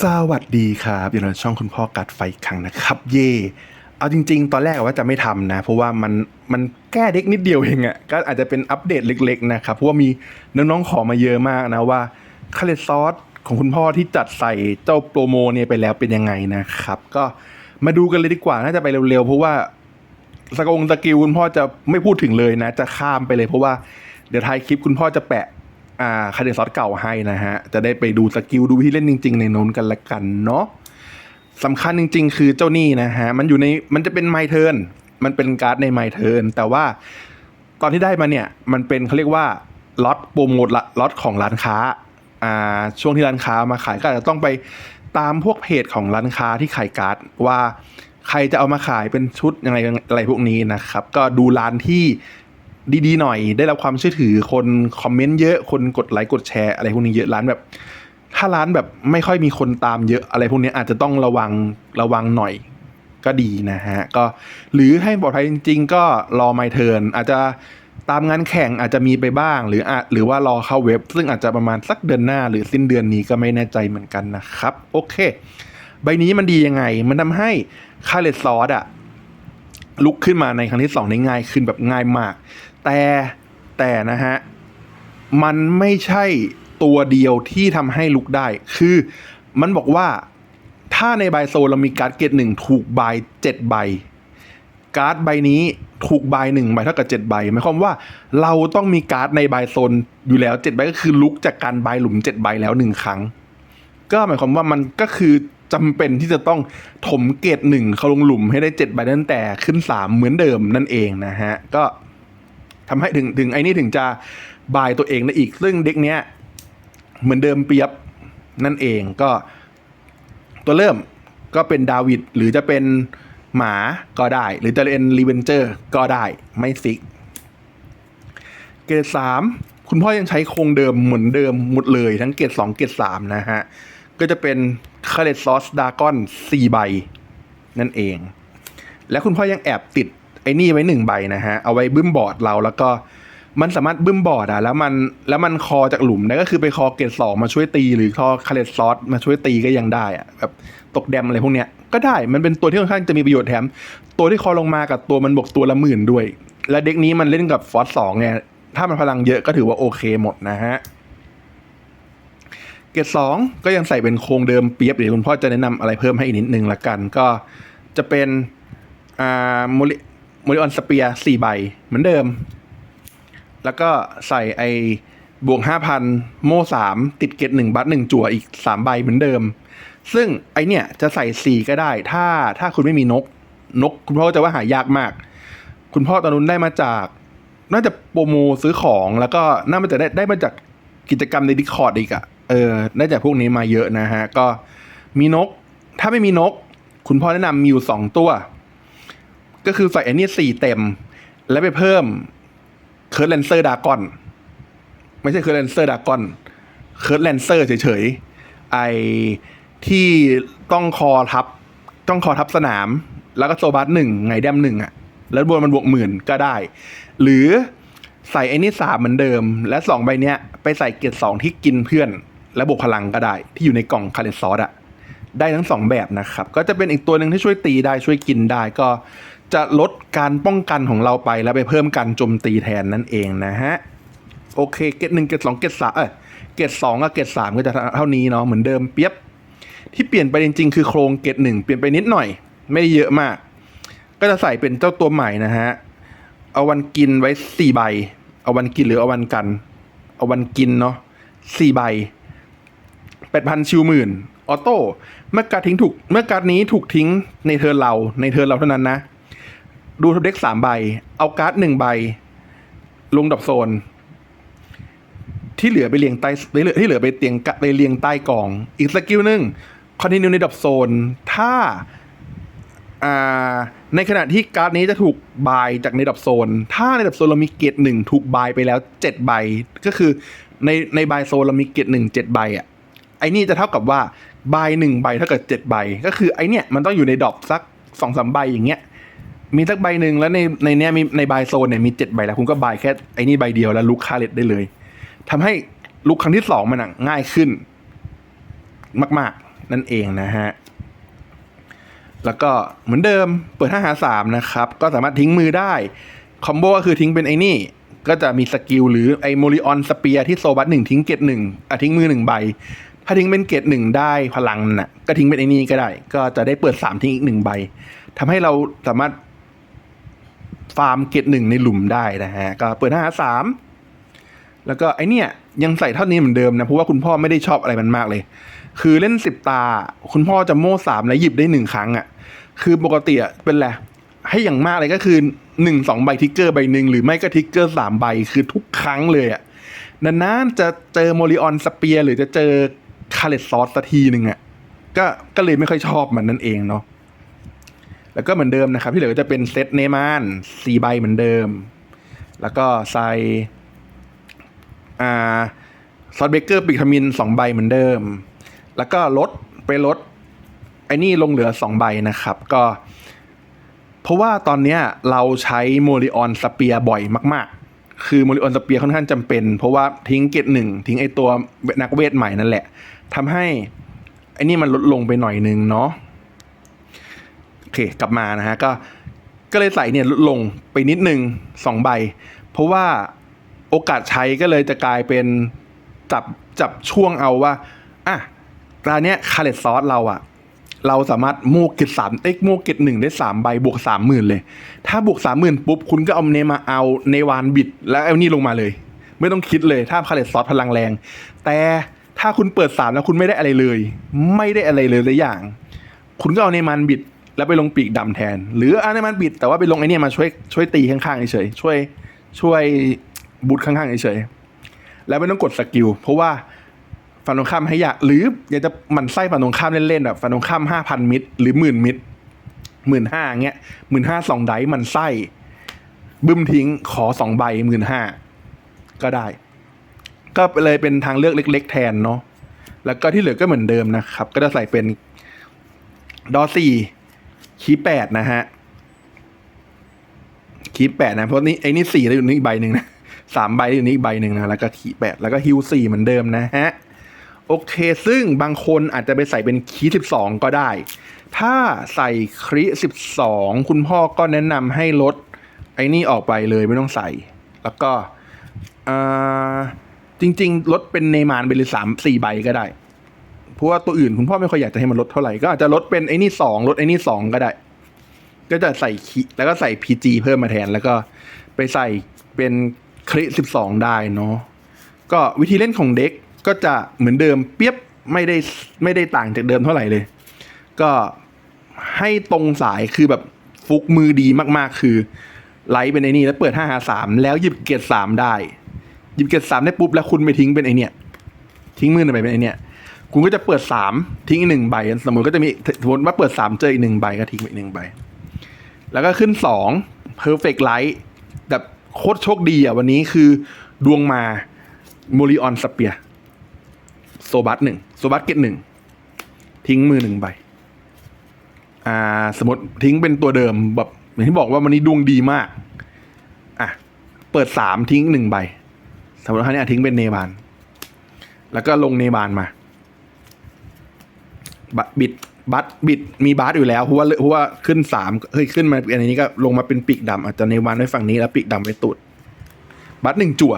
สวัสดีครับอยู่ในช่องคุณพ่อกัดไฟคังนะครับ เย่เอาจริง ๆ ตอนแรกว่าจะไม่ทำนะ เพราะว่ามันมันแก้เด็กนิดเดียวเองอะ่ะก็อาจจะเป็นอัปเดตเล็ก ๆ นะครับ เพราะว่ามีน้องๆขอมาเยอะมากนะว่าคาเลซอสของคุณพ่อที่จัดใส่เจ้าโปรโมเนี่ยไปแล้วเป็นยังไงนะครับ ก็มาดูกันเลยดีกว่าน่าจะไปเร็วๆเพราะว่าสกงสกิลคุณพ่อจะไม่พูดถึงเลยนะ จะข้ามไปเลยเพราะว่าเดี๋ยวท้ายคลิปคุณพ่อจะแปะ อ่าคาเดซอสเก่าให้นะฮะ จะได้ไปดูสกิลดูวิธีเล่นจริง ๆ ในโน้นกันละกันเนาะสำคัญจริง ๆ คือเจ้านี่นะฮะ มันอยู่ในมันจะเป็นไมเทิร์นมันเป็นการ์ดในไมเทิร์นแต่ว่าตอนที่ได้มาเนี่ย มันเป็นเขาเรียกว่าล็อตโปรโมทละล็อตของร้านค้าอ่าช่วงที่ร้านค้ามาขายก็อาจจะต้องไปตามพวกเพจของร้านค้าที่ขายการ์ดว่าใครจะเอามาขายเป็นชุดยังไงอะไรพวกนี้นะครับ ก็ดูร้านที่ ดีๆหน่อย ได้รับความเชื่อถือคนคอมเมนต์เยอะคนกดไลค์กดแชร์อะไรพวกนี้เยอะร้านแบบ ถ้าร้านแบบไม่ค่อยมีคนตามเยอะอะไรพวกนี้อาจจะต้องระวังระวังหน่อยก็ดีนะฮะก็หรือให้ปลอดภัยจริง ๆ ก็รอไมเทิร์นอาจจะตามงานแข่งอาจจะมีไปบ้าง หรืออาจหรือว่ารอเข้าเว็บ ซึ่งอาจจะประมาณสักเดือนหน้า หรือสิ้นเดือนนี้ก็ไม่แน่ใจเหมือนกันนะครับ โอเค ใบนี้มันดียังไง มันทำให้คาเลตซอสอะลุกขึ้นมาในครั้งที่สองได้ง่ายขึ้นแบบง่ายมาก แต่แต่นะฮะ มันไม่ใช่ตัวเดียวที่ทำให้ลุกได้ คือมันบอกว่าถ้าในใบโซนเรามีการ์ดเกตหนึ่งถูกใบเจ็ดใบ การ์ดใบนี้ถูกใบหนึ่งใบเท่ากับเจ็ดใบหมายความว่าเราต้องมีการ์ดในใบโซนอยู่แล้วเจ็ดใบก็คือลุกจากการใบหลุมเจ็ดใบแล้วหนึ่งครั้ง ก็หมายความว่ามันก็คือจำเป็นที่จะต้องถมเกตหนึ่งเขาลงหลุมให้ได้เจ็ดใบตั้งแต่ขึ้นสามเหมือนเดิมนั่นเองนะฮะก็ ทำให้ถึงถึงไอ้นี่ถึงจะบายตัวเองได้อีก ซึ่งเด็กเนี้ยเหมือนเดิมเปียบนั่นเองก็ตัวเริ่มก็เป็นดาวิดหรือจะเป็นหมาก็ได้ หรือจะเป็นรีเวนเจอร์ก็ได้ไม่ฟิก เกรดสามคุณพ่อยังใช้โครงเดิมเหมือนเดิมหมดเลยทั้งเกรดสองเกรดสามนะฮะ ก็จะเป็นคาเลตซอสดากอนสี่ใบ นั่นเอง และคุณพ่อยังแอบติด ไอ้นี่ไว้หนึ่งใบนะฮะ เอาไว้บึ้มบอร์ดเราแล้วก็มันสามารถบึ้มบอร์ดอะแล้วมันแล้วมันคอจากหลุมนะก็คือไปคอเกรดสองมาช่วยตี หรือคอคาเลตซอสมาช่วยตีก็ยังได้อะแบบตกแดมอะไรพวกเนี้ยก็ได้มันเป็นตัวที่ค่อนข้างจะมีประโยชน์แถม ตัวที่คอลงมากับตัวมันบวกตัวละหมื่นด้วย และเด็กนี้มันเล่นกับฟอสสองเนี่ยถ้ามันพลังเยอะก็ถือว่าโอเคหมดนะฮะเกรดสองก็ยังใส่เป็นโครงเดิมเปียบเดี๋ยวคุณพ่อจะแนะนำอะไรเพิ่มให้อีกนิดนึงละกัน ก็จะเป็นอ่าโมลิ โมลิออนสเปียร์สี่ใบเหมือนเดิม แล้วก็ใส่ไอบวกห้าพันโม่สามติดเกตหนึ่งบัตหนึ่งจั่วอีกสามใบเหมือนเดิม ซึ่งไอเนี่ยจะใส่สี่ก็ได้ ถ้าถ้าคุณไม่มีนก นกคุณพ่อจะว่าหายากมาก คุณพ่อตอนนู้นได้มาจาก น่าจะโปรโมซื้อของแล้วก็น่าจะได้ได้มาจากกิจกรรมในดิคอร์ดอีกอะ่ะเออได้จากพวกนี้มาเยอะนะฮะ ก็มีนก ถ้าไม่มีนก คุณพ่อแนะนำมีอยู่สองตัว ก็คือใส่อันนี้สี่เต็ม แล้วไปเพิ่มเคิร์ดแลนเซอร์ดากอน ไม่ใช่เคิร์ดแลนเซอร์ดากอนเคิร์ดแลนเซอร์เฉยๆ ไอที่ต้องคอทับ ต้องคอทับสนาม แล้วก็โซบัสหนึ่งไงแดมหนึ่งอะแล้วบนมันบวกหมื่นก็ได้ หรือใส่ไอ้นี่สามเหมือนเดิม และสองใบเนี้ย ไปใส่เกรดสองที่กินเพื่อน และบวกพลังก็ได้ ที่อยู่ในกล่องคาเลซอสอะได้ทั้งสองแบบนะครับ ก็จะเป็นอีกตัวหนึ่งที่ช่วยตีได้ช่วยกินได้ก็ จะลดการป้องกันของเราไปแล้วไปเพิ่มการโจมตีแทนนั่นเองนะฮะ โอเค เกตหนึ่งเกตสองเกตสามเออเกตสองกับเกตสามก็จะเท่านี้เนาะเหมือนเดิมเปียบ ที่เปลี่ยนไปจริงๆ คือโครงเกตหนึ่งเปลี่ยนไปนิดหน่อย ไม่ได้เยอะมาก ก็จะใส่เป็นเจ้าตัวใหม่นะฮะ เอาวันกินไว้สี่ใบ เอาวันกินหรือเอาวันกัน เอาวันกินเนาะสี่ใบแปดพันชิวหมื่นออโต้เมื่อการทิ้งถูกเมื่อการนี้ถูกทิ้งในเทิร์นเราในเทิร์นเราเท่านั้นนะ ดูท็อปเด็กสามใบ เอาการ์ดหนึ่งใบ ลงดับโซน ที่เหลือไปเรียงใต้ที่เหลือไปเตียงไปเรียงใต้กอง อีกสกิลหนึ่งคอนติเนียในดับโซน ถ้าอ่าในขณะที่การ์ดนี้จะถูกบายจากในดับโซน ถ้าในดับโซนเรามีเกตหนึ่งถูกบายไปแล้วเจ็ดใบ ก็คือในในบายโซนเรามีเกตหนึ่งเจ็ดใบอะ ไอ้นี่จะเท่ากับว่าบายหนึ่งใบเท่ากับเจ็ดใบ ก็คือไอเนี้ยมันต้องอยู่ในดอปสักสองสามใบอย่างเงี้ย มีสักใบหนึ่งแล้วในในเนี้ยมีในบายโซนเนี่ยมีเจ็ดใบแล้วคุณก็บายแค่ไอ้นี่ใบเดียวแล้วลุกคาเลตได้เลยทำให้ลุกครั้งที่สองมันง่ายขึ้น มาก ๆ นั่นเองนะฮะ แล้วก็เหมือนเดิมเปิด5หา3นะครับ ก็สามารถทิ้งมือได้คอมโบก็คือทิ้งเป็นไอ้นี่ ก็จะมีสกิลหรือไอโมริออนสเปียที่โซบัสหนึ่งทิ้งเกตหนึ่งอะทิ้งมือหนึ่งใบ ถ้าทิ้งเป็นเกตหนึ่งได้พลังน่ะ ก็ทิ้งเป็นไอ้นี่ก็ได้ ก็จะได้เปิดสามทิ้งอีกหนึ่งใบทำให้เราสามารถ ฟาร์มเกตหนึ่งในหลุมได้นะฮะ ก็เปิดห้าสามแล้วก็ไอเนี่ยยังใส่เท่านี้เหมือนเดิมนะ เพราะว่าคุณพ่อไม่ได้ชอบอะไรมันมากเลย คือเล่นสิบตา คุณพ่อจะโม่สามแล้วหยิบได้หนึ่งครั้งอะ คือปกติอะเป็นแหละให้อย่างมากเลยก็คือหนึ่งสองใบทิกเกอร์ใบหนึ่งหรือไม่ก็ทิกเกอร์สามใบคือทุกครั้งเลยอะนานๆจะเจอโมริออนสเปียร์หรือจะเจอคาเลตซอสสักทีหนึ่งอะก็ก็เลยไม่ค่อยชอบมันนั่นเองเนาะ แล้วก็เหมือนเดิมนะครับ ที่เหลือจะเป็นเซตเนมานสี่ใบเหมือนเดิม แล้วก็ใส่อ่าซอสเบเกอร์ปีกทามินสองใบเหมือนเดิม แล้วก็ลดไปลดไอ้นี่ลงเหลือสองใบนะครับ ก็ เพราะว่าตอนเนี้ยเราใช้โมริออนสเปียบ่อยมาก ๆ คือโมริออนสเปียค่อนข้างจำเป็น เพราะว่าทิ้งเกตหนึ่งทิ้งไอตัวนักเวทใหม่นั่นแหละทำให้ไอ้นี่มันลดลงไปหน่อยนึงเนาะ อเคกลับมานะฮะก็ก็เลยใส่เนี่ยลดลงไปนิดนึงสองใบ เพราะว่าโอกาสใช้ก็เลยจะกลายเป็นจับจับช่วงเอาว่าอะตอนเนี้ยคาเลตซอสเราอะเราสามารถโมกเกตสามเอ็กโมกเกตหนึ่งได้สามใบบวกสามหมื่นเลย ถ้าบวกสามหมื่นปุ๊บ คุณก็เอาเนมาเอาในวานบิด แล้วเอานี่ลงมาเลย ไม่ต้องคิดเลยถ้าคาเลตซอสพลังแรง แต่ถ้าคุณเปิดสามแล้วคุณไม่ได้อะไรเลย ไม่ได้อะไรเลยเลยอย่าง คุณก็เอาในมันบิด แล้วไปลงปีกดำแทน หรืออาในมันบิดแต่ว่าไปลงไอ้เนี่ยมาช่วยช่วยตีข้างๆเฉยช่วยช่วยบูทข้างๆเฉยแล้วไม่ต้องกดสกิลเพราะว่าฝั่งตรงข้ามให้ยากหรืออยากจะมันไส้ฝั่งตรงข้ามเล่นๆแบบฝั่งตรงข้ามห้าพันมิตรหรือหมื่นมิตรหมื่นห้าเงี้ยหมื่นห้าสองไดมันไส้บึ้มทิ้งขอสองใบหมื่นห้าก็ได้ ก็เลยเป็นทางเลือกเล็ก ๆ แทนเนาะแล้วก็ที่เหลือก็เหมือนเดิมนะครับ ก็จะใส่เป็นดอสี่ คีแปดนะฮะคีแปดนะ เพราะนี่ไอ้นี่สี่แล้วอยู่นี่อีกใบหนึ่งนะสามใบแล้อยู่นี่อีกใบหนึ่งนะแล้วก็คีแปดแล้วก็ฮิวสี่เหมือนเดิมนะฮะโอเค ซึ่งบางคนอาจจะไปใส่เป็นคีสิบสองก็ได้ ถ้าใส่ครีสิบสองคุณพ่อก็แนะนำให้ลด ไอ้นี่ออกไปเลยไม่ต้องใส่ แล้วก็อ่าจริง ๆ ลดเป็นเนมานไปเลยสามสี่ใบก็ได้ เพราะว่าตัวอื่นคุณพ่อไม่ค่อยอยากจะให้มันลดเท่าไหร่ก็อาจจะลดเป็นไอ้นี่สองลดไอ้นี่สองก็ได้ ก็จะใส่คีแล้วก็ใส่ PG เพิ่มมาแทนแล้วก็ไปใส่เป็นครีสิบสองได้เนาะก็วิธีเล่นของเด็กก็จะเหมือนเดิมเปียบไม่ได้ไม่ได้ต่างจากเดิมเท่าไหร่เลย ก็ให้ตรงสายคือแบบฟุกมือดีมากๆ คือไลท์เป็นไอ้นี่แล้วเปิดห้าหาสามแล้วหยิบเกียรสามได้หยิบเกียรสามได้ปุ๊บแล้วคุณไปทิ้งเป็นไอเนี่ยทิ้งมือหนึ่งใบเป็นไอเนี่ย คุณก็จะเปิดสามทิ้งอีกหนึ่งใบ สมมติก็จะมีสมมติว่าเปิดสามเจออีกหนึ่งใบก็ทิ้งไปอีกหนึ่งใบ แล้วก็ขึ้นสอง perfect light แบบโคตรโชคดีอะวันนี้คือดวงมาโมริออนสเปียโซบัสหนึ่งโซบัสเกตหนึ่งทิ้งมือหนึ่งใบ อ่า สมมติทิ้งเป็นตัวเดิมแบบอย่างที่บอกว่าวันนี้ดวงดีมาก อะ เปิดสามทิ้งหนึ่งใบสมมติว่าเนี่ยทิ้งเป็นเนบาน แล้วก็ลงเนบานมา บิดบัตบิดมีบาสอยู่แล้วเพราะว่าเพราะว่าขึ้นสามเฮ้ยขึ้นมาอันนี้ก็ลงมาเป็นปีกดำอาจจะเนบานไว้ฝั่งนี้แล้วปีกดำไว้ตูดบัตหนึ่งจั่ว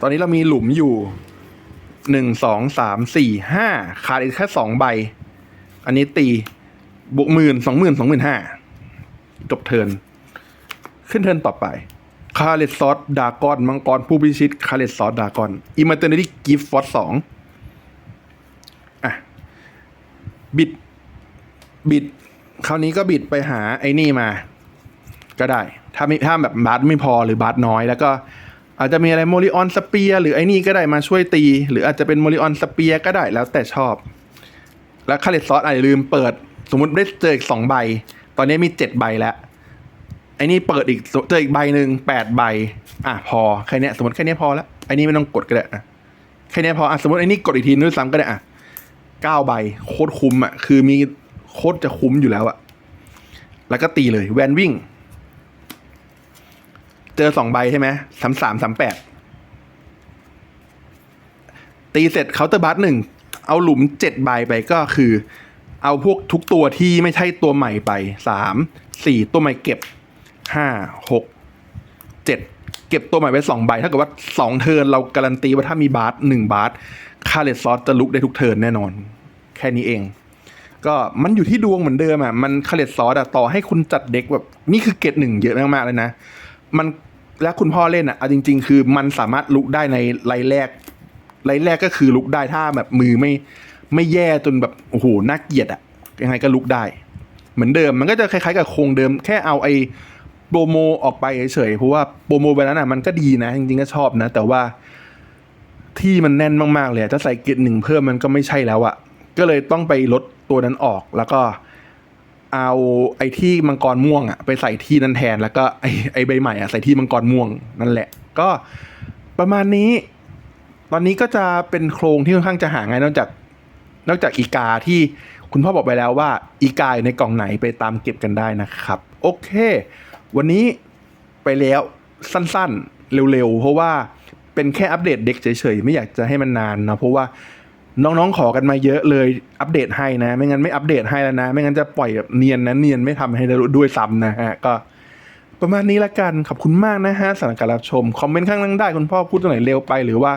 ตอนนี้เรามีหลุมอยู่หนึ่งสองสามสี่ห้าขาดอีกแค่สองใบ อันนี้ตีบวกหมื่นสองหมื่นสองหมื่นห้าจบเทินขึ้นเทินต่อไปคาเลตซอสดากอนมังกรผู้พิชิตคาเลตซอสดากอนอิมเมอร์เทนตี้กิฟต์ฟอสสองอะ บิด บิด คราวนี้ก็บิดไปหาไอ้นี่มา ก็ได้ ถ้าม่ถ้าแบบบาสไม่พอหรือบาสน้อย แล้วก็อาจจะมีอะไรโมริออนสเปียหรือไอ้นี่ก็ได้มาช่วยตี หรืออาจจะเป็นโมริออนสเปียก็ได้แล้วแต่ชอบ แล้วคาเลตซอสอาจจะลืมเปิด สมมติได้เจออีกสองใบ ตอนนี้มีเจ็ดใบแล้วไอ้นี่เปิดอีกเจออีกใบหนึ่งแปดใบ อะพอแค่นี้สมมติแค่นี้พอแล้วไอ้นี่ไม่ต้องกดก็ได้อะแค่นี้พออะสมมติไอ้นี่กดอีกทีนึงซ้ำก็ได้อะ เก้าใบโคตรคุ้มอะ คือมีโคตรจะคุ้มอยู่แล้วอะ แล้วก็ตีเลยแวนวิ่ง เจอสองใบใช่ไหมสามสามสามแปดตีเสร็จเคาน์เตอร์บัสหนึ่งเอาหลุมเจ็ดใบไปก็คือ เอาพวกทุกตัวที่ไม่ใช่ตัวใหม่ไปสามสี่ตัวใหม่เก็บห้าหกเจ็ด ก็บตัวใหม่ไปสองใบถ้าเกิดว่าสองเทิร์นเราการันตีว่าถ้ามีบาสหนึ่งบาสคาเลตซอสจะลุกได้ทุกเทิร์นแน่นอน แค่นี้เอง ก็มันอยู่ที่ดวงเหมือนเดิมอะมันคาเลตซอสอะต่อให้คุณจัดเด็กแบบนี่คือเกตหนึ่งเยอะมากๆเลยนะ มันและคุณพ่อเล่นอะเอาจริง ๆ คือมันสามารถลุกได้ในไลแรกไลแรกก็คือลุกได้ถ้าแบบมือไม่ไม่แย่จนแบบโอ้โหน่าเกลียดอะยังไงก็ลุกได้ เหมือนเดิมมันก็จะคล้ายๆกับโครงเดิม แค่เอาไอ โปรโมออกไปเฉยๆเพราะว่าโปรโมไปนั้นอะมันก็ดีนะ จริงๆก็ชอบนะ แต่ว่าที่มันแน่นมากๆเลยอะถ้าใส่เกตหนึ่งเพิ่มมันก็ไม่ใช่แล้วอะก็เลยต้องไปลดตัวนั้นออกแล้วก็เอาไอ้ที่มังกรม่วงอะไปใส่ที่นั่นแทน แล้วก็ไอ้ไอ้ใบใหม่อะใส่ที่มังกรม่วงนั่นแหละ ก็ประมาณนี้ ตอนนี้ก็จะเป็นโครงที่ค่อนข้างจะหาง่ายนอกจาก นอกจากอีกาที่คุณพ่อบอกไปแล้วว่าอีกาอยู่ในกล่องไหนไปตามเก็บกันได้นะครับ โอเค วันนี้ไปแล้วสั้นๆ เร็วๆ เพราะว่าเป็นแค่อัปเดตเด็กเฉยๆ ไม่อยากจะให้มันนานนะเพราะว่าน้องๆขอกันมาเยอะเลยอัปเดตให้นะ ไม่งั้นไม่อัปเดตให้แล้วนะ ไม่งั้นจะปล่อยแบบเนียนนะเนียนไม่ทำให้ได้รู้ด้วยซ้ำนะฮะก็ประมาณนี้ละกันขอบคุณมากนะฮะสำหรับการรับชม คอมเมนต์ข้างล่างได้คุณพ่อพูดตรงไหนเร็วไป หรือว่า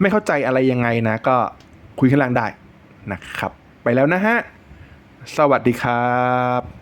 ไม่เข้าใจอะไรยังไงนะ ก็คุยข้างล่างได้นะครับ ไปแล้วนะฮะ สวัสดีครับ